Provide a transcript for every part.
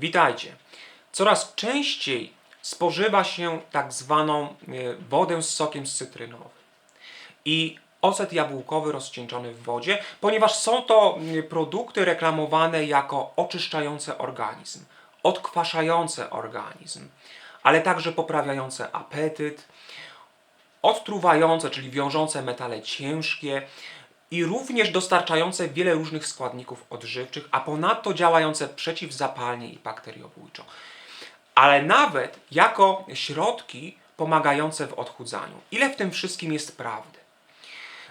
Witajcie. Coraz częściej spożywa się tak zwaną e, wodę z sokiem z i ocet jabłkowy rozcieńczony w wodzie, ponieważ są to produkty reklamowane jako oczyszczające organizm, odkwaszające organizm, ale także poprawiające apetyt, odtruwające, czyli wiążące metale ciężkie i również dostarczające wiele różnych składników odżywczych, a ponadto działające przeciwzapalnie i bakteriobójczo. Ale nawet jako środki pomagające w odchudzaniu. Ile w tym wszystkim jest prawdy?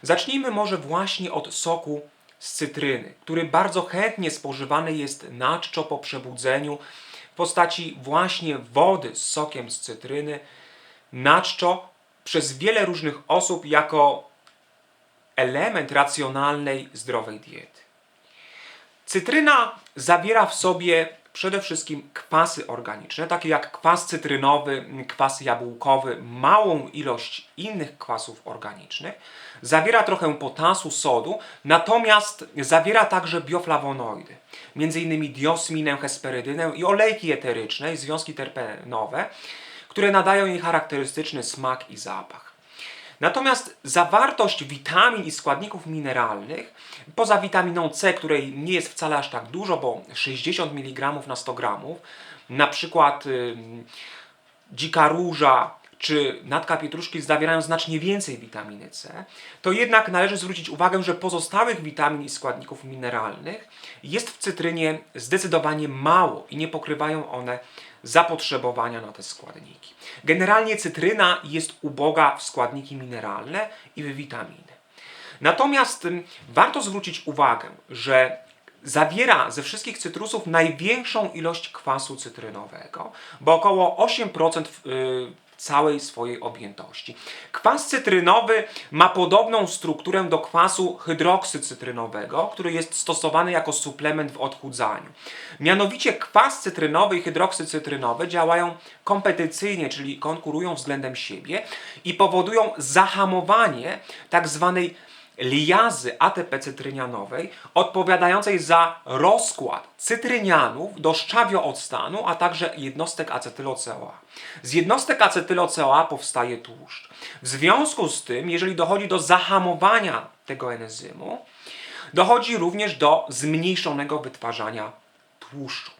Zacznijmy może właśnie od soku z cytryny, który bardzo chętnie spożywany jest na czczo po przebudzeniu w postaci właśnie wody z sokiem z cytryny, na czczo przez wiele różnych osób jako element racjonalnej, zdrowej diety. Cytryna zawiera w sobie przede wszystkim kwasy organiczne, takie jak kwas cytrynowy, kwas jabłkowy, małą ilość innych kwasów organicznych. Zawiera trochę potasu, sodu, natomiast zawiera także bioflawonoidy, m.in. diosminę, hesperydynę i olejki eteryczne i związki terpenowe, które nadają jej charakterystyczny smak i zapach. Natomiast zawartość witamin i składników mineralnych, poza witaminą C, której nie jest wcale aż tak dużo, bo 60 mg na 100 g, na przykład y, dzika róża czy natka pietruszki zawierają znacznie więcej witaminy C, to jednak należy zwrócić uwagę, że pozostałych witamin i składników mineralnych jest w cytrynie zdecydowanie mało i nie pokrywają one zapotrzebowania na te składniki. Generalnie cytryna jest uboga w składniki mineralne i w witaminy. Natomiast warto zwrócić uwagę, że zawiera ze wszystkich cytrusów największą ilość kwasu cytrynowego, bo około 8% w, y, całej swojej objętości. Kwas cytrynowy ma podobną strukturę do kwasu hydroksycytrynowego, który jest stosowany jako suplement w odchudzaniu. Mianowicie kwas cytrynowy i hydroksycytrynowy działają kompetycyjnie, czyli konkurują względem siebie i powodują zahamowanie tak zwanej liazy ATP-cytrynianowej odpowiadającej za rozkład cytrynianów do szczawiooctanu, a także jednostek acetylo-CoA. Z jednostek acetylo-CoA powstaje tłuszcz. W związku z tym, jeżeli dochodzi do zahamowania tego enzymu, dochodzi również do zmniejszonego wytwarzania tłuszczu.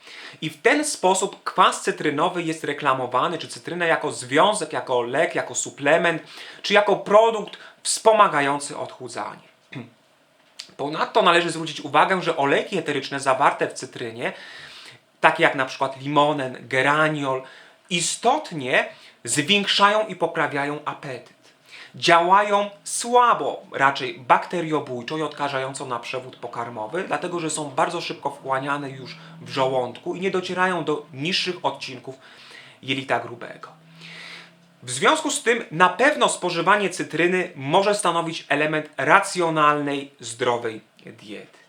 I w ten sposób kwas cytrynowy jest reklamowany, czy cytryna jako związek, jako lek, jako suplement, czy jako produkt wspomagający odchudzanie. Ponadto należy zwrócić uwagę, że olejki eteryczne zawarte w cytrynie, takie jak na przykład limonen, geraniol, istotnie zwiększają i poprawiają apetyt. Działają słabo, raczej bakteriobójczo i odkażająco na przewód pokarmowy, dlatego że są bardzo szybko wchłaniane już w żołądku i nie docierają do niższych odcinków jelita grubego. W związku z tym na pewno spożywanie cytryny może stanowić element racjonalnej, zdrowej diety.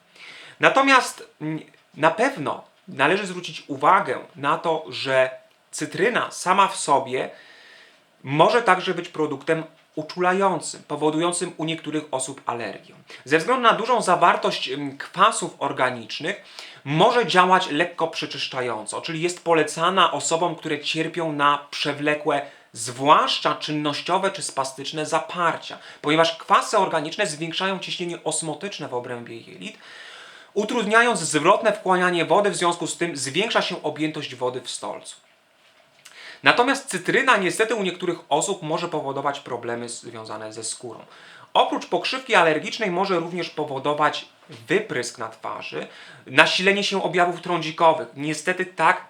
Natomiast mm, na pewno należy zwrócić uwagę na to, że cytryna sama w sobie może także być produktem uczulającym, powodującym u niektórych osób alergię. Ze względu na dużą zawartość kwasów organicznych może działać lekko przeczyszczająco, czyli jest polecana osobom, które cierpią na przewlekłe zwłaszcza czynnościowe czy spastyczne zaparcia, ponieważ kwasy organiczne zwiększają ciśnienie osmotyczne w obrębie jelit, utrudniając zwrotne wchłanianie wody, w związku z tym zwiększa się objętość wody w stolcu. Natomiast cytryna niestety u niektórych osób może powodować problemy związane ze skórą. Oprócz pokrzywki alergicznej może również powodować wyprysk na twarzy, nasilenie się objawów trądzikowych. Niestety tak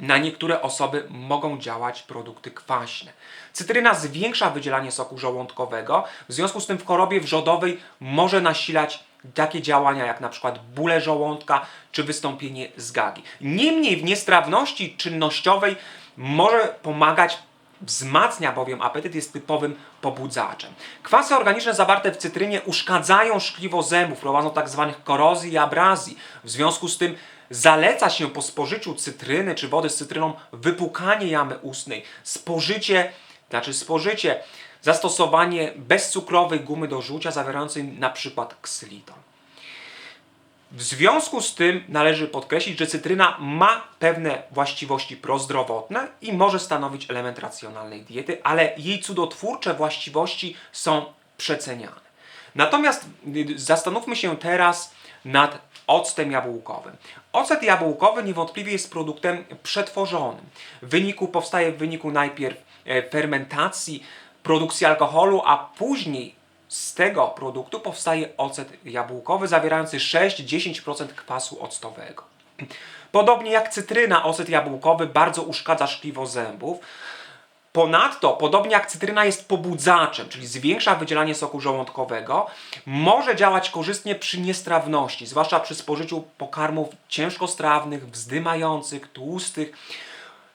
na niektóre osoby mogą działać produkty kwaśne. Cytryna zwiększa wydzielanie soku żołądkowego, w związku z tym w chorobie wrzodowej może nasilać takie działania jak na przykład bóle żołądka czy wystąpienie zgagi. Niemniej w niestrawności czynnościowej może pomagać wzmacnia bowiem apetyt, jest typowym pobudzaczem. Kwasy organiczne zawarte w cytrynie uszkadzają szkliwo zębów, prowadzą tak zwanych korozji i abrazji. W związku z tym Zaleca się po spożyciu cytryny czy wody z cytryną wypukanie jamy ustnej, spożycie, znaczy spożycie, zastosowanie bezcukrowej gumy do rzucia zawierającej na przykład ksylitol. W związku z tym należy podkreślić, że cytryna ma pewne właściwości prozdrowotne i może stanowić element racjonalnej diety, ale jej cudotwórcze właściwości są przeceniane. Natomiast zastanówmy się teraz nad octem jabłkowym. Ocet jabłkowy niewątpliwie jest produktem przetworzonym. W wyniku, powstaje w wyniku najpierw fermentacji, produkcji alkoholu, a później z tego produktu powstaje ocet jabłkowy zawierający 6-10% kwasu octowego. Podobnie jak cytryna, ocet jabłkowy bardzo uszkadza szkliwo zębów. Ponadto, podobnie jak cytryna jest pobudzaczem, czyli zwiększa wydzielanie soku żołądkowego, może działać korzystnie przy niestrawności, zwłaszcza przy spożyciu pokarmów ciężkostrawnych, wzdymających, tłustych.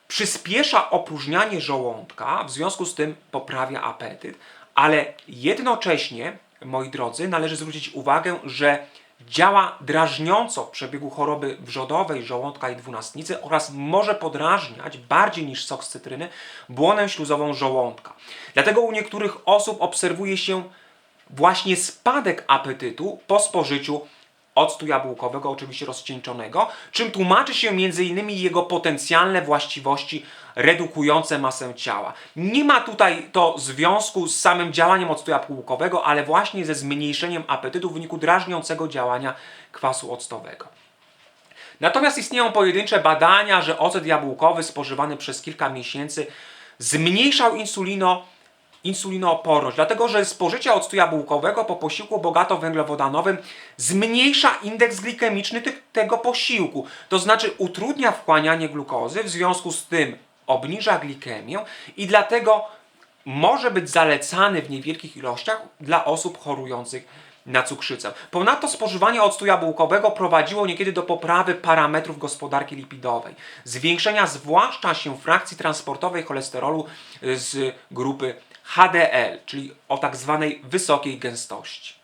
Przyspiesza opróżnianie żołądka, w związku z tym poprawia apetyt, ale jednocześnie, moi drodzy, należy zwrócić uwagę, że działa drażniąco w przebiegu choroby wrzodowej żołądka i dwunastnicy oraz może podrażniać bardziej niż sok z cytryny błonę śluzową żołądka. Dlatego u niektórych osób obserwuje się właśnie spadek apetytu po spożyciu octu jabłkowego, oczywiście rozcieńczonego, czym tłumaczy się m.in. jego potencjalne właściwości redukujące masę ciała. Nie ma tutaj to związku z samym działaniem octu jabłkowego, ale właśnie ze zmniejszeniem apetytu w wyniku drażniącego działania kwasu octowego. Natomiast istnieją pojedyncze badania, że ocet jabłkowy spożywany przez kilka miesięcy zmniejszał insulino insulinooporność, dlatego że spożycie octu jabłkowego po posiłku bogato węglowodanowym zmniejsza indeks glikemiczny tych, tego posiłku, to znaczy utrudnia wchłanianie glukozy, w związku z tym obniża glikemię i dlatego może być zalecany w niewielkich ilościach dla osób chorujących na cukrzycę. Ponadto spożywanie octu jabłkowego prowadziło niekiedy do poprawy parametrów gospodarki lipidowej, zwiększenia zwłaszcza się frakcji transportowej cholesterolu z grupy HDL, czyli o tak zwanej wysokiej gęstości.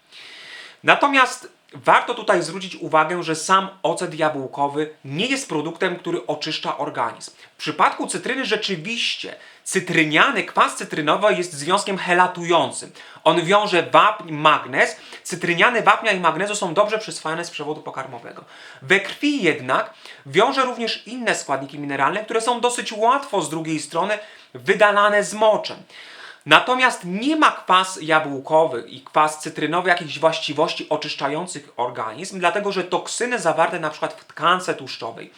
Natomiast warto tutaj zwrócić uwagę, że sam ocet jabłkowy nie jest produktem, który oczyszcza organizm. W przypadku cytryny rzeczywiście cytryniany kwas cytrynowy jest związkiem helatującym. On wiąże wapń, magnez. Cytryniany wapnia i magnezu są dobrze przyswajane z przewodu pokarmowego. We krwi jednak wiąże również inne składniki mineralne, które są dosyć łatwo z drugiej strony wydalane z moczem. Natomiast nie ma kwas jabłkowy i kwas cytrynowy jakichś właściwości oczyszczających organizm, dlatego że toksyny zawarte na przykład w tkance tłuszczowej,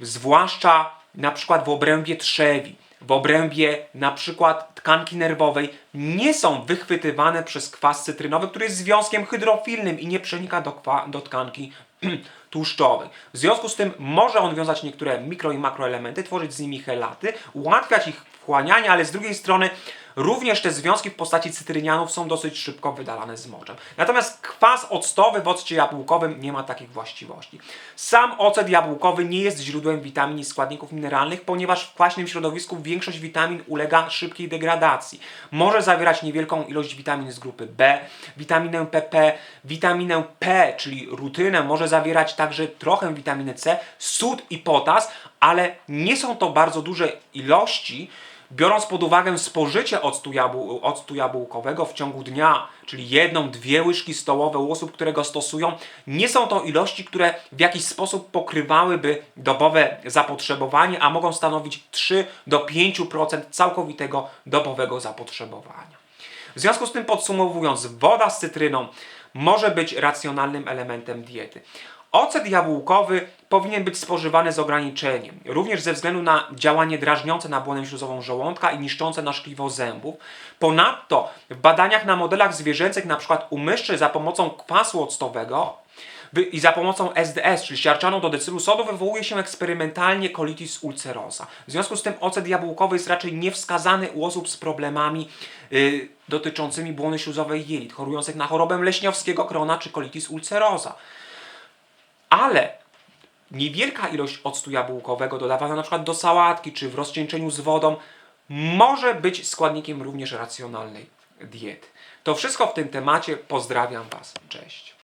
zwłaszcza na przykład w obrębie trzewi, w obrębie na przykład tkanki nerwowej, nie są wychwytywane przez kwas cytrynowy, który jest związkiem hydrofilnym i nie przenika do, do tkanki tłuszczowej. W związku z tym może on wiązać niektóre mikro i makroelementy, tworzyć z nimi helaty, ułatwiać ich wchłanianie, ale z drugiej strony również te związki w postaci cytrynianów są dosyć szybko wydalane z moczem. Natomiast kwas octowy w occie jabłkowym nie ma takich właściwości. Sam ocet jabłkowy nie jest źródłem witamin i składników mineralnych, ponieważ w kwaśnym środowisku większość witamin ulega szybkiej degradacji. Może zawierać niewielką ilość witamin z grupy B, witaminę PP, witaminę P, czyli rutynę, może zawierać także trochę witaminy C, sód i potas, ale nie są to bardzo duże ilości, biorąc pod uwagę spożycie octu, jabł, octu jabłkowego w ciągu dnia, czyli jedną, dwie łyżki stołowe u osób, które go stosują, nie są to ilości, które w jakiś sposób pokrywałyby dobowe zapotrzebowanie, a mogą stanowić 3 do 5% całkowitego dobowego zapotrzebowania. W związku z tym podsumowując, woda z cytryną może być racjonalnym elementem diety. Ocet jabłkowy powinien być spożywany z ograniczeniem, również ze względu na działanie drażniące na błonę śluzową żołądka i niszczące naszkliwo zębów. Ponadto w badaniach na modelach zwierzęcych, np. u myszy za pomocą kwasu octowego i za pomocą SDS, czyli siarczanu do decylu sodu, wywołuje się eksperymentalnie colitis ulcerosa. W związku z tym ocet jabłkowy jest raczej niewskazany u osób z problemami yy, dotyczącymi błony śluzowej jelit, chorujących na chorobę leśniowskiego krona czy colitis ulcerosa ale niewielka ilość octu jabłkowego dodawana na przykład do sałatki czy w rozcieńczeniu z wodą może być składnikiem również racjonalnej diety. To wszystko w tym temacie. Pozdrawiam Was. Cześć.